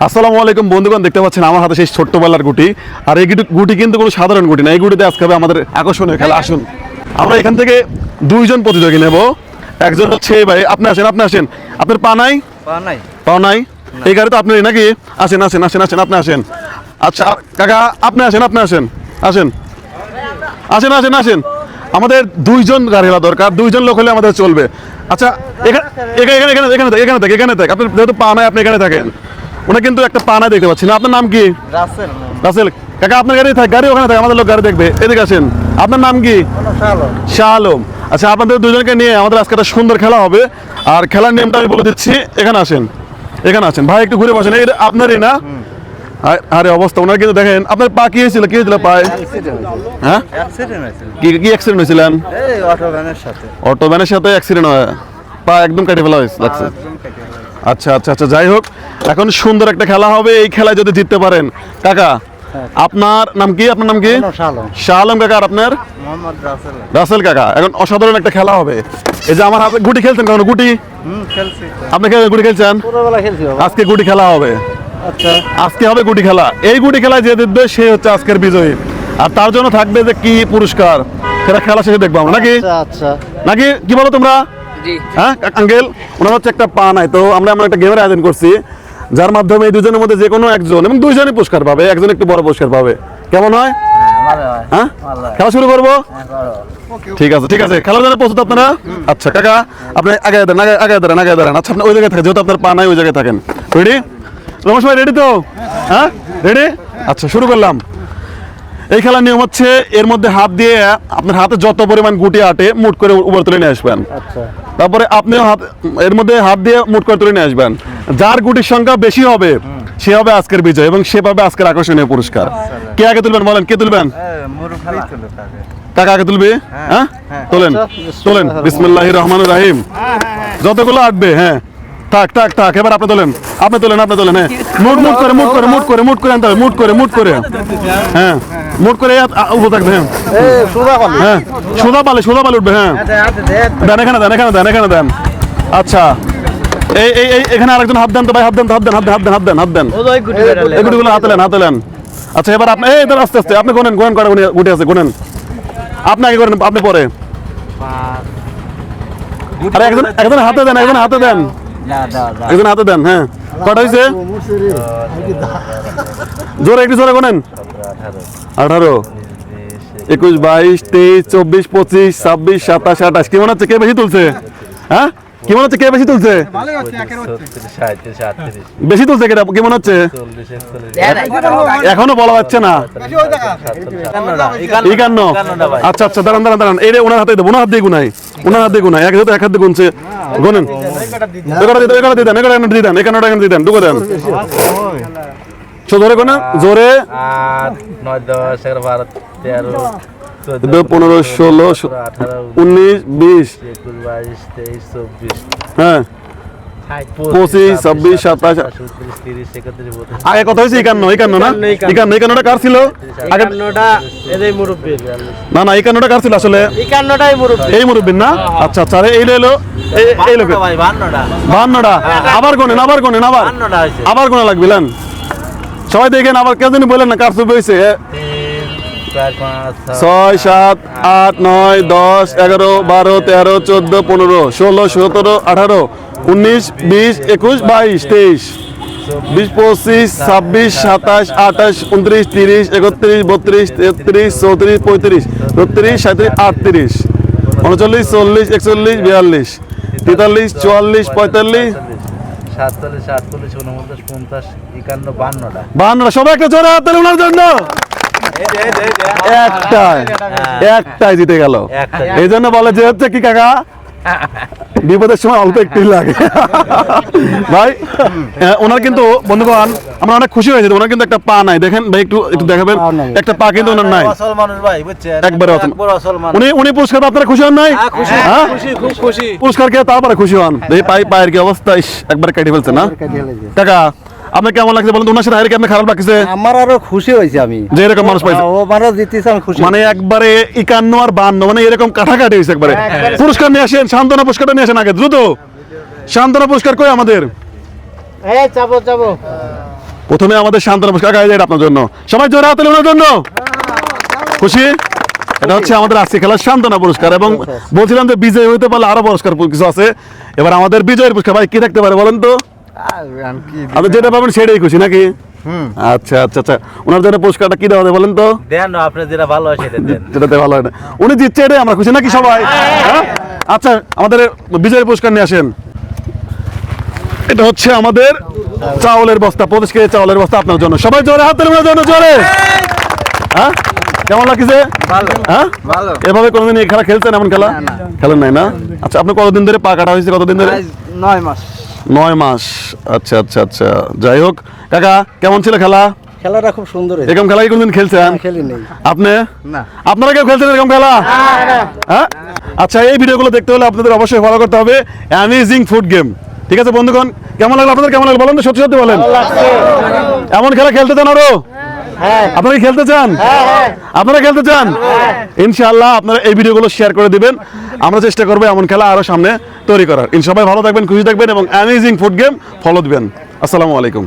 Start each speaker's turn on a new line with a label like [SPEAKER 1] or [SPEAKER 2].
[SPEAKER 1] আসসালামু আলাইকুম বন্ধুগণ দেখতে পাচ্ছেন আমার হাতে সেই ছোট্টবেলার গুটি। আর এই গুটি- কিন্তু কোনো সাধারণ গুটি না এই গুটিতে আজকে হবে আমাদের আকর্ষণীয় খেলা। আসুন আমরা এখান থেকে দুইজন প্রতিযোগী নেব। একজন হচ্ছে ভাই আপনি আসেন আপনি আসেন। আপনার পা নাই?
[SPEAKER 2] পা নাই।
[SPEAKER 1] এই গাড়ি তো আপনি নাকি? আসেন আসেন আসেন আসেন আপনি আসেন। আচ্ছা কাকা আপনি আসেন আপনি আসেন আসেন। আসেন আসেন আসেন। আমাদের দুইজন গাড়িওয়ালা দরকার দুইজন লোক হলে আমাদের চলবে। আচ্ছা এখানে এখানে এখানে থাক, এখানে থাক এখানে থাক। আপনি যেহেতু পা নাই আপনি এখানে থাকেন। ওনা কিন্তু একটা পা নাই দেখতে পাচ্ছি না। আপনার নাম কি?
[SPEAKER 2] রাসেল।
[SPEAKER 1] রাসেল। কাকা আপনার গাড়ি থাক গাড়ি ওখানে থাকে আমাদের লোক গাড়ি দেখবে। এদিকে আসেন। আপনার নাম কি? শাহ আলম আচ্ছা আপনাদের দুজনকে নিয়ে আমাদের আজকে একটা সুন্দর খেলা হবে। আর খেলার নিয়মটা আমি বলে দিচ্ছি। এখানে আসেন। এখানে আসেন। ভাই একটু ঘুরে বসেন। এই আপনারই না? আরে অবস্থা। ওনার কিন্তু দেখেন আপনার পা কি হয়েছিল? কি হয়েছিল পায়ে? হ্যাঁ? কি কি অ্যাক্সিডেন্ট হয়েছিলেন?
[SPEAKER 2] অটো ভ্যানের সাথে।
[SPEAKER 1] অটো ভ্যানের সাথে অ্যাক্সিডেন্ট হয়। পা একদম কেটে ফেলা হয়েছে লাগছে। আচ্ছা আচ্ছা আচ্ছা যাই হোক এখন সুন্দর একটা খেলা হবে এই খেলায় যদি জিততে পারেন কাকা আপনার নাম কি? আপনার নাম কি? শাহ আলম কাকা আর আপনার
[SPEAKER 2] রাসেল।
[SPEAKER 1] কাকা এখন অসাধারণ একটা খেলা হবে। এই যে আমার হাতে গুটি খেলছেন কখনো? গুটি। আপনি গুটি খেলছেন? আজকে গুটি খেলা হবে।
[SPEAKER 2] আচ্ছা।
[SPEAKER 1] আজকে হবে গুটি খেলা। এই গুটি খেলায় যে জিতবে সে হচ্ছে আজকের বিজয়ী। আর তার জন্য থাকবে যে কি পুরস্কার সেটা খেলা শেষে দেখব আমরা নাকি?
[SPEAKER 2] আচ্ছা আচ্ছা।
[SPEAKER 1] নাকি? কি বলো তোমরা? হ্যাঁ আঙ্কেল ওনার হচ্ছে একটা পা নাই তো আমরা আমরা একটা গেমের আয়োজন করছি যার মাধ্যমে এই দুজনের মধ্যে যে কোনো একজন এবং দুইজনই পুরস্কার পাবে একজন একটু বড় পুরস্কার পাবে। কেমন হয়?
[SPEAKER 2] হ্যাঁ
[SPEAKER 1] খেলা শুরু করব?
[SPEAKER 2] হ্যাঁ,
[SPEAKER 1] ঠিক আছে ঠিক আছে খেলার জন্য প্রস্তুত আপনারা? আচ্ছা কাকা আপনি আগে দাঁড়ান আগে আগে দাঁড়ান আগে দাঁড়ান। আচ্ছা আপনি ওই জায়গায় থাকেন যেহেতু আপনার পা নাই ওই জায়গায় থাকেন। রেডি রমেশ ভাই রেডি তো? হ্যাঁ? রেডি আচ্ছা শুরু করলাম। এই খেলার নিয়ম হচ্ছে এর মধ্যে হাত দিয়ে আপনার হাতে যত পরিমাণ গুটি আটে মুট করে উপর তুলে নিয়ে আসবেন।
[SPEAKER 2] আচ্ছা।
[SPEAKER 1] তারপরে আপনিও হাত এর মধ্যে হাত দিয়ে মুট করে তুলে নিয়ে আসবেন। যার গুটির সংখ্যা বেশি হবে সে হবে আজকের বিজয় এবং সে পাবে আজকের আকর্ষণীয় পুরস্কার। কে আগে তুলবেন বলেন? কে তুলবেন? টাকা আগে। তুলবি? হ্যাঁ
[SPEAKER 2] হ্যাঁ।
[SPEAKER 1] তোলেন।
[SPEAKER 2] আচ্ছা,
[SPEAKER 1] তোলেন।
[SPEAKER 2] বিসমিল্লাহির
[SPEAKER 1] বিসমিল্লাহ রহমান রাহিম। যতগুলো আটবে হ্যাঁ। থাক থাক থাক এবার আপনি তোলেন। আপনি তোলেন আপনি তোলেন হ্যাঁ। মুট মুট করে মুট করে মুট করে মুট করে আনতে হবে মুট করে মুট করে। হ্যাঁ। মুট করে উঠে থাকবে হ্যাঁ।
[SPEAKER 2] এ সুদা পালি
[SPEAKER 1] হ্যাঁ সোজা পালে সোজা পালে উঠবে হ্যাঁ। দেন এখানে দেন এখানে দেন এখানে দেন। আচ্ছা। এই এই এই এখানে আরেকজন হাত দেন তো ভাই হাত দেন তো, হাত দেন হাত দেন হাত দেন হাত দেন হাত দেন। এই গুটিগুলো হাতে নেন হাতে নেন। আচ্ছা এবার আপনি এই ধর আস্তে আস্তে আপনি গোনেন গোয়েন কটা গুটি- আছে গোনেন। আপনি আগে করেন আপনি পরে। আরে একজন একজন হাতে দেন একজন হাতে দেন। একজন হাতে দেন হ্যাঁ। কটা হয়েছে জোরে একটু জোরে গোনেন। আঠারো। একুশ, বাইশ, তেইশ, চব্বিশ, পঁচিশ, ছাব্বিশ, সাতাশ, আঠাশ। কি মনে হচ্ছে কে বেশি তুলছে? হ্যাঁ? কি মনে হচ্ছে কে বেশি তুলছে? বেশি তুলছে কেটা কি হচ্ছে? এখনও বলা যাচ্ছে না। একান্ন। আচ্ছা আচ্ছা দাঁড়ান দাঁড়ান দাঁড়ান। এই ওনার হাতে দেবো, ওনার হাত দিয়ে গুনাই। ওনার হাত দিয়ে গুনাই। এক হাতে এক হাত দিয়ে গুনছে। গোনেন। এগারো দিয়ে দেন এগারো দিয়ে দেন এগারো দিয়ে দেন ঢুকে দেন। জোরে কোনা জোরে।
[SPEAKER 3] নয় দশ এগারো বারো তেরো চোদ্দ
[SPEAKER 1] চোদ্দ পনেরো ষোলো উনিশ বিশ।
[SPEAKER 3] একুশ বাইশ তেইশ চব্বিশ।
[SPEAKER 1] হ্যাঁ। পঁচিশ, ছাব্বিশ, সাতাশ, আগে কথা হয়েছে একান্ন একান্ন না? একান্ন একান্নটা কার ছিল? না না একান্নটা কার ছিল আসলে? এই মুরব্বিন না? আচ্ছা আচ্ছা এই এলো এই- লোক বাহান্নটা আবার গোনেন আবার গোনেন আবার। আবার গোনা লাগবিলেন সবাই দেখেন, আবার কেউ জানি বললেন না কার ছবি হয়েছে
[SPEAKER 3] পাঁচ ছয়,
[SPEAKER 1] সাত, আট, নয়, দশ, এগারো, বারো, তেরো, চোদ্দ, পনেরো, ষোলো, সতেরো, আঠারো, উনিশ, বিশ, একুশ, বাইশ, তেইশ, বিশ, পঁচিশ, ছাব্বিশ, সাতাশ, আঠাশ, উনত্রিশ, তিরিশ, একত্রিশ, বত্রিশ, তেত্রিশ, চৌত্রিশ, পঁয়ত্রিশ ছত্রিশ সাঁত্রিশ আটত্রিশ, উনচল্লিশ, চল্লিশ, একচল্লিশ, বিয়াল্লিশ, তেতাল্লিশ, চুয়াল্লিশ, পঁয়তাল্লিশ,
[SPEAKER 3] সাতচল্লিশ আটচল্লিশ উনপঞ্চাশ, পঞ্চাশ একান্ন বান্নটা।
[SPEAKER 1] বাহান্ন সবাই একটা জোরে হাত তালি ওনার জন্য। একটাই। একটাই জিতে গেল। এই জন্য বলে যে হচ্ছে কি কাকা? বিপদের সময় অল্প একটু লাগে। ভাই ওনার কিন্তু বন্ধুগণ আমরা অনেক খুশি হয়েছি। ওনার কিন্তু একটা পা নাই। দেখেন ভাই একটু একটু দেখাবেন। একটা পা কিন্তু ওনার নাই।
[SPEAKER 3] অসল মানুষ ভাই বুঝছেন?
[SPEAKER 1] একবারে
[SPEAKER 3] মানুষ।
[SPEAKER 1] উনি উনি পুরস্কার আপনারা খুশি হন নাই? হ্যাঁ?
[SPEAKER 3] খুব খুশি।
[SPEAKER 1] পুরস্কার কে তারপরে খুশি হন। এই পাই পায়ের কি অবস্থা? একবার কেটে ফেলছে না? কাকা আপনার কেমন লাগছে বলুন? ওনার সাথে খারাপ লাগছে?
[SPEAKER 2] আমার আরও খুশি হয়েছে আমি।
[SPEAKER 1] যে এরকম মানুষ পাইছে।
[SPEAKER 2] ও মারও জিতেছে আমি খুশি
[SPEAKER 1] মানে একবারে একান্ন আর বান্ন মানে এরকম কাটাকাটি হয়েছে একবারে। পুরস্কার নিয়ে আসেন পুরস্কারটা নিয়ে আসেন আগে দ্রুত। সান্ত্বনা পুরস্কার কই আমাদের?
[SPEAKER 2] এই যাব যাব
[SPEAKER 1] প্রথমে আমাদের শান্তনা পুরস্কার কাকা এটা আপনার জন্য। সবাই জোরে হাতে ওনার জন্য। খুশি? এটা হচ্ছে আমাদের আজকে খেলার সান্ত্বনা পুরস্কার এবং বলছিলাম যে বিজয় হইতে পারলে আরও পুরস্কার কিছু আছে। এবার আমাদের বিজয়ের পুরস্কার ভাই কি থাকতে পারে বলেন তো? আপনি যেটা পাবেন সেটাই খুশি নাকি? আচ্ছা আচ্ছা আচ্ছা। ওনার জন্য পুরস্কারটা কি দেওয়া হবে বলেন তো?
[SPEAKER 3] দেন আপনি যেটা ভালো হয় সেটা দেন।
[SPEAKER 1] যেটাতে ভালো হয় না। উনি জিতছে এটাই আমরা খুশি নাকি সবাই? হ্যাঁ? আচ্ছা আমাদের বিজয়ের পুরস্কার নিয়ে আসেন। এটা হচ্ছে আমাদের চাউলের বস্তা পঁচিশ কেজি চাউলের বস্তা আপনার জন্য। সবাই জোরে হাত তালি জন্য জোরে। হ্যাঁ? কেমন লাগছে? হ্যাঁ?
[SPEAKER 2] ভালো।
[SPEAKER 1] এভাবে কোনোদিন এই খেলা খেলছেন এমন খেলা? খেলেন নাই না? আচ্ছা আপনি কতদিন ধরে পা কাটা হয়েছে? কতদিন ধরে?
[SPEAKER 2] নয় মাস।
[SPEAKER 1] নয় মাস। আচ্ছা আচ্ছা আচ্ছা। যাই হোক কাকা কেমন ছিল খেলা?
[SPEAKER 2] খেলাটা খুব সুন্দর
[SPEAKER 1] এরকম খেলা কি কোনদিন খেলছেন? আপনি?
[SPEAKER 2] না।
[SPEAKER 1] আপনারা কেউ খেলছেন এরকম খেলা? হ্যাঁ? আচ্ছা এই ভিডিওগুলো দেখতে হলে আপনাদের অবশ্যই ফলো করতে হবে অ্যামেজিং ফুড গেম ঠিক আছে বন্ধুগণ কেমন লাগল আপনাদের? কেমন লাগল বলেন তো সত্যি সত্যি বলেন। এমন খেলা খেলতে চান আরও? আপনারা খেলতে চান? আপনারা খেলতে চান? ইনশাআল্লাহ আপনারা এই ভিডিওগুলো শেয়ার করে দিবেন। আমরা চেষ্টা করব এমন খেলা আরও সামনে তৈরি করার। ইন সবাই ভালো থাকবেন খুশি থাকবেন এবং অ্যামেজিং ফুড গেম ফলো দিবেন। আসসালামু আলাইকুম।